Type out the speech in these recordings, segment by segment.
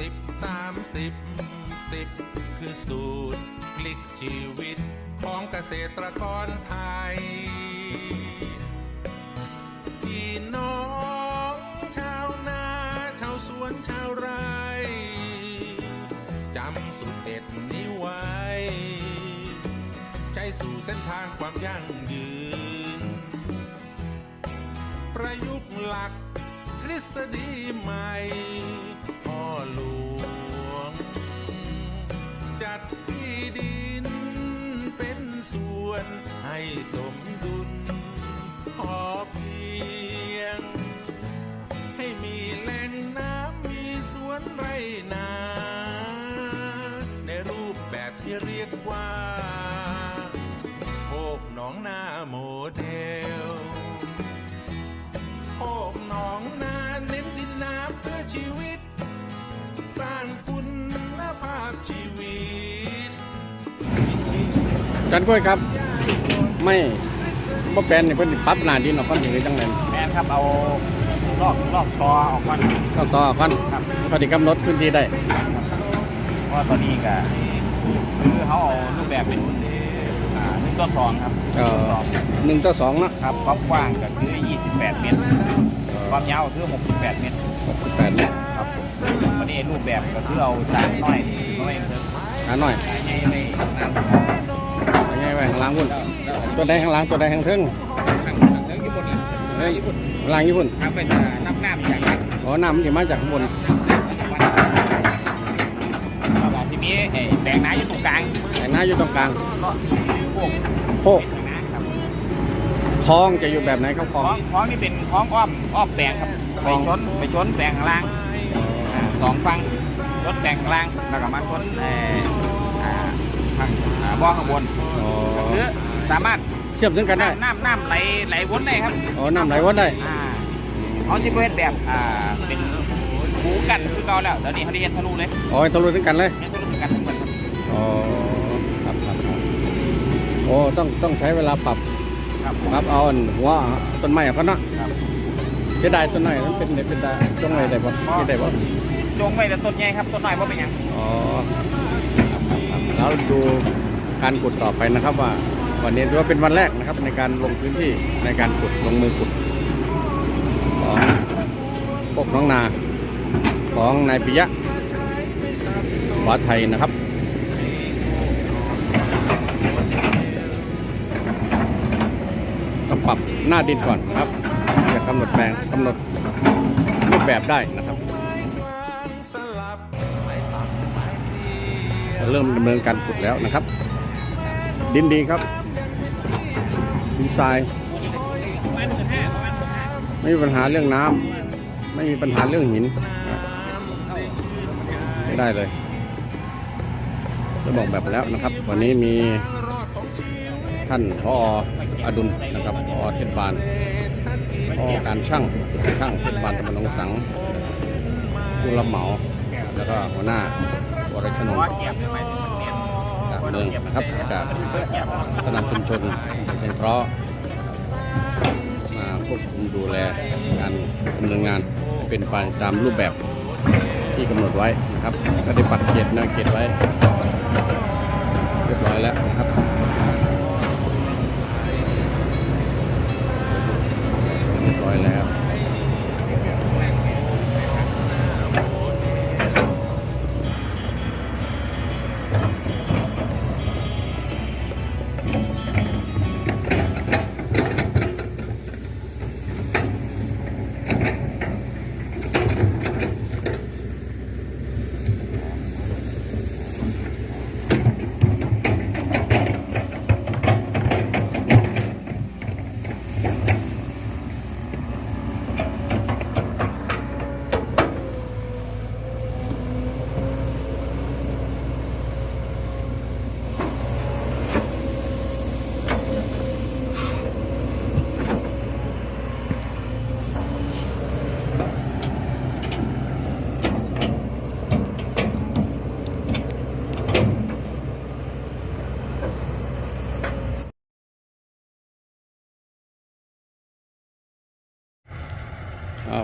สิบสามสิบสิบคือสูตรพลิกชีวิตของเกษตรกรไทย พี่น้องชาวนาชาวสวนชาวไร่จำสูตรเด็ดนี้ไว้ ใช้สู่เส้นทางความยั่งยืน ประยุกต์หลักทฤษฎีใหม่ หลวง จัดที่ดินเป็นส่วนให้สมดุล จันกล้วยครับ ไม่บ่แปลนนี่เพิ่นสิปรับหน้าดินออกก่อนหรือจังได๋แมนครับเอาลอกลอกชอออกก่อนต้องต่อก่อนครับพอดีกำหนดพื้นที่ได้เพราะว่าตอนนี้ก็คือเขาเอารูปแบบเป็นอ่าหนึ่งต่อสองครับเอ่อหนึ่งต่อสอง1ต่อ2เนาะครับความกว้างก็คือ 28 เมตร ความยาวก็คือ 68 เมตร68เนี่ยครับผมวันนี้รูปแบบก็คือเอาสร้างน้อยน้อยเพิ่มหาหน่อย ใหญ่ไม่น้ำเอาง่ายไว้ข้างล่างพุ่นตัวใดข้างล่างตัวใดข้างเทิงข้างข้างเทิงญี่ปุ่นนี่เฮ้ยข้างล่างญี่ปุ่นทำเป็นน้ำน้ำอย่างนั้นอ๋อน้ำมันสิมาจากข้างบนแล้วที่มีไอ้แปลงนาอยู่ตรงกลางแต่น้าอยู่ตรงกลางก็พวกโคกเป็นนาครับคลองจะอยู่แบบไหนครับคลคองล้องคล้องนี่เป็นคล้องอ้อมอ้อมแปลงครับคไปล้องชนไปชนแปลงข้างล่างอ่าสองฝั่งชนแปลงข้างล่างแล้วก็มาชนเอ่ออ่าข้างอ่าบ่อข้างบนอ๋อ หรือสามารถเชื่อมถึงกันได้ น้ำน้ำน้ำไหลไหลวนได้ครับอ๋อ น้ำไหลวนได้ อ่าเขาที่เป็นแบบอ่าเป็นหูกันคือเก่าแล้วเดี๋ยวนี้เขาได้เห็นทะลุเลยอ๋อให้ทะลุถึงกันเลย เห็นทะลุกันทั้งหมดครับอ๋อ ครับครับครับโอ้ ต้องต้องใช้เวลาปรับ ครับปรับ เอาอันหัวต้นไม้เอาก่อนเนาะครับ เสียดายต้นน้อยมันเป็นเด็ดเป็นดาจงไว้ได้บ่ที่ได้บ่จงไว้แต่ต้นใหญ่ครับต้นน้อยว่าเป็นหยัง อ๋อครับครับครับแล้วดู การขุดต่อไปนะครับว่าวันนี้ถือว่าเป็นวันแรกนะครับในการลงพื้นที่ในการขุดลงมือขุดของพวกน้องนาของนายปิยะหวาไทยนะครับต้องปรับหน้าดินก่อนครับจะกำหนดแปลงกำหนดรูปแบบได้นะครับ เริ่มดำเนินการขุดแล้วนะครับ ดินดีครับดินทรายประมาณหมื่นห้าประมาณหมื่นห้าไม่มีปัญหาเรื่องน้ำไม่มีปัญหาเรื่องหินไม่ได้เลยจะบอกแบบแล้วนะครับ วันนี้มีท่านพออดุลนะครับพอเทศบาลพอการช่างช่างเทศบาลตำบลหนองสังผู้รับเหมา แล้วก็หัวหน้าวรชนน เมืองครับจากผู้นำชุมชนเป็นเพราะมาควบคุมดูแลการดำเนินงานเป็นไปตามรูปแบบที่กำหนดไว้นะครับ ก็ได้ปักเขตนะเขตไว้เรียบร้อยแล้วนะครับเรียบร้อยแล้ว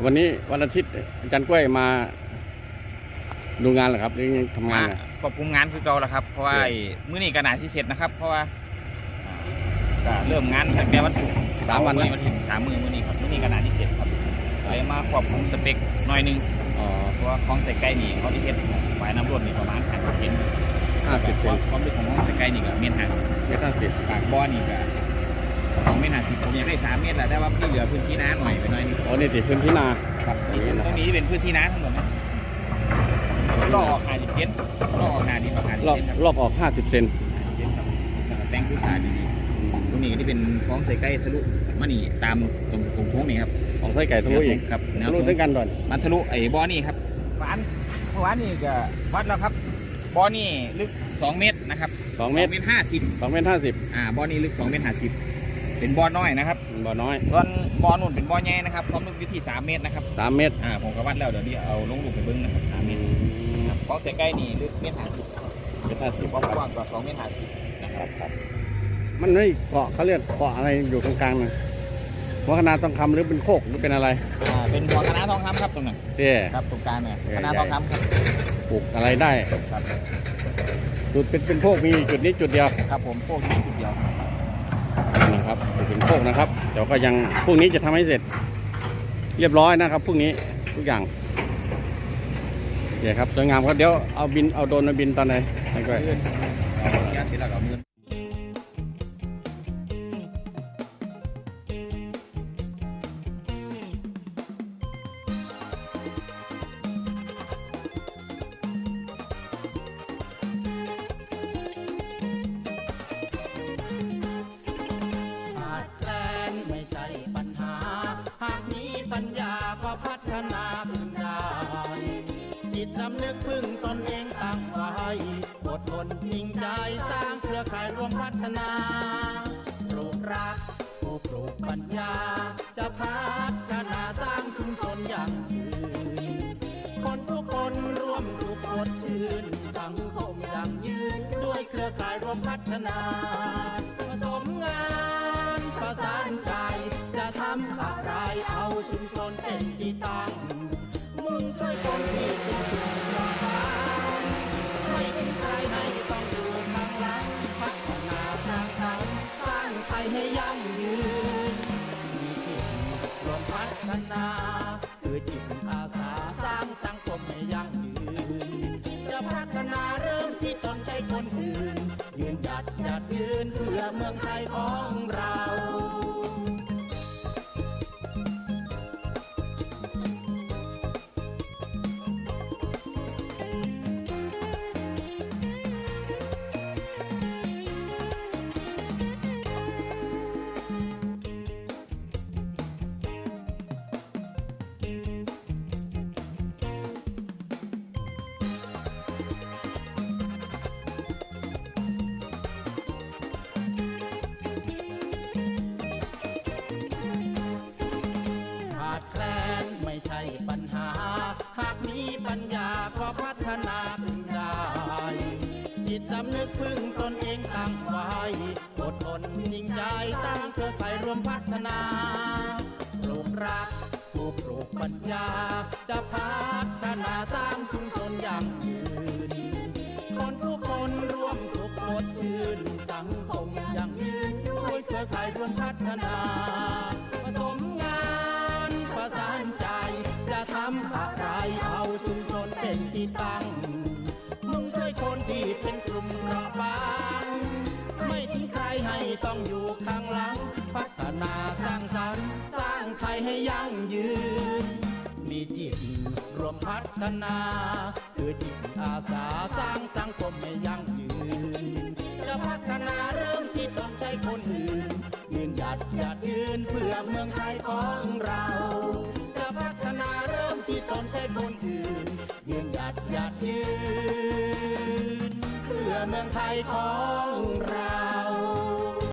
วันนี้วันอาทิตย์อาจารย์กล้วยมา ดูงานเหรอครับหรือยังทำงานมาเหรอควบคุมงานคือเก่าแล้วครับ เพราะว่าโอเคไอ้มื้อนี้ก็น่าสิเสร็จนะครับ เพราะว่าอ่าก็เริ่มงานตั้งแต่วันศุกร์สามวันมื้อนะวันที่สามมื้อมื้อนี้ครับมื้อนี้ก็น่าสิเสร็จครับไปมาควบคุมสเปคหน่อยหนึงอ๋อเพราะว่าของใส่ไก่นี่เขาที่เฮ็ดฝ่ายน้ำรวดนี่ประมาณ50เซนห้าสิบเซนความลึกของห้องใส่ไก่นี่ก็เมตรห้าสิบเมตรห้าสิบปากบ่อนี่ก็ สองเมตรห้าสิบผมอยากได้สามเมตรแหละแต่ว่าพี่เหลือพื้นที่น้าหน่อยไปหน่อยนึงอ๋อนี่ติพื้นที่นาครับอย่างนี้นะตรงนี้เป็นพื้นที่น้าทั้งหมดนะลอกออกห้าสิบเซนลอกออกหนาดีกว่าห้าสิบรอบเซนครับรอบออกห้าสิบเซนเซนครับแล้วก็แต่งพื้นทรายดีๆตรงนี้ก็ที่เป็นคลองใส่ไก่ทะลุมานี่ตามตรงตรงโค้งนี่ครับของไส้ไก่ทะลุอีกครับแนวทะลุโค้ง ด้วยกันก่อน มันทะลุไอ้บ่อนี่ครับวานเมื่อวานนี่ก็วัดแล้วครับบ่อนี่ลึกสองเมตรนะครับสองเมตรเมตรห้าสิบสองเมตรห้าสิบอ่าบ่อนี้ลึก2เมตร50 เป็นบ่อน้อยนะครับบ่อน้อยส่วนบ่อนู่นเป็นบ่อใหญ่นะครับความลึกอยู่ที่3เมตรนะครับสามเมตรอ่าผมก็วัดแล้วเดี๋ยวนี้เอาลงรูปไปเบิ้งนะครับ3เมตรครับบ่อเสยใกล้นี่ลึกเมตร50ครับเมตรห้าสิบบ่อกว้างกว่า2เมตร50นะครับครับมันไม่เกาะเขาเรียกเกาะอะไรอยู่กลางๆนะหัวคณะต้องคำหรือเป็นโคกหรือเป็นอะไรอ่าเป็นหัวคณะทองคำครับตรงนั้นเตี้ยครับตรงกลางเนี่ยใหญ่คณะทองคำครับปลูกอะไรได้ครับจุดเป็นเป็นโคกมีจุดนี้จุดเดียวครับผมพวกนี้จุดเดียว นะครับจุดเป็นโคกนะครับเดี๋ยวก็ยังพรุ่งนี้จะทำให้เสร็จ เรียบร้อยนะครับพรุ่งนี้ทุกอย่างเดี๋ยวครับสวยงามครับเดี๋ยวเอาบินเอาโดนมาบินตอนไหนไปก่อน ตสำนึกพึ่งตนเองตั้งไว้อดทนจริงใจสร้างเครือข่ายรวมพัฒนาปลูกรักผู้ปลูกปัญญา จะพัฒนาสร้างชุมชนอย่างยืนคนทุกคนร่วมสุขสดชื่นสังคมอย่างยืนด้วยเครือข่ายรวมพัฒนา ที่ตนใช้คนอื่น ยืนหยัดหยัดยืนเพื่อเมืองไทยของเราขา พึ่งตนเองตั้งไว้อดทนจริงใจสร้างเครือข่ายรวมพัฒนาปลูกรักผู้ปลูกปัญญา จะพัฒนาสร้างชุมชนอย่างยืนคนทุกคนร่วมสุขสดชื่นสังคมอย่างยืนด้วยเครือข่ายรวมพัฒนาผสมงานประสานใจจะทำอะไรเอาชุมชนเป็นที่ตั้ง ที่เป็นกลุ่มเปราะบาง ไม่ทิ้งใครให้ต้องอยู่ข้างหลัง พัฒนาสร้างสรรค์ สร้างไทยให้ยั่งยืน มีจิตรวมพัฒนา คือจิตอาสาสร้างสังคมให้ยั่งยืน จะพัฒนาเริ่มที่ต้องใช้คนอื่นยืนหยัดหยัดยืนเพื่อเมืองไทยของเรา จะพัฒนาเริ่มที่ต้องใช้คนอื่นยืนหยัดหยัดยืน ไทยของ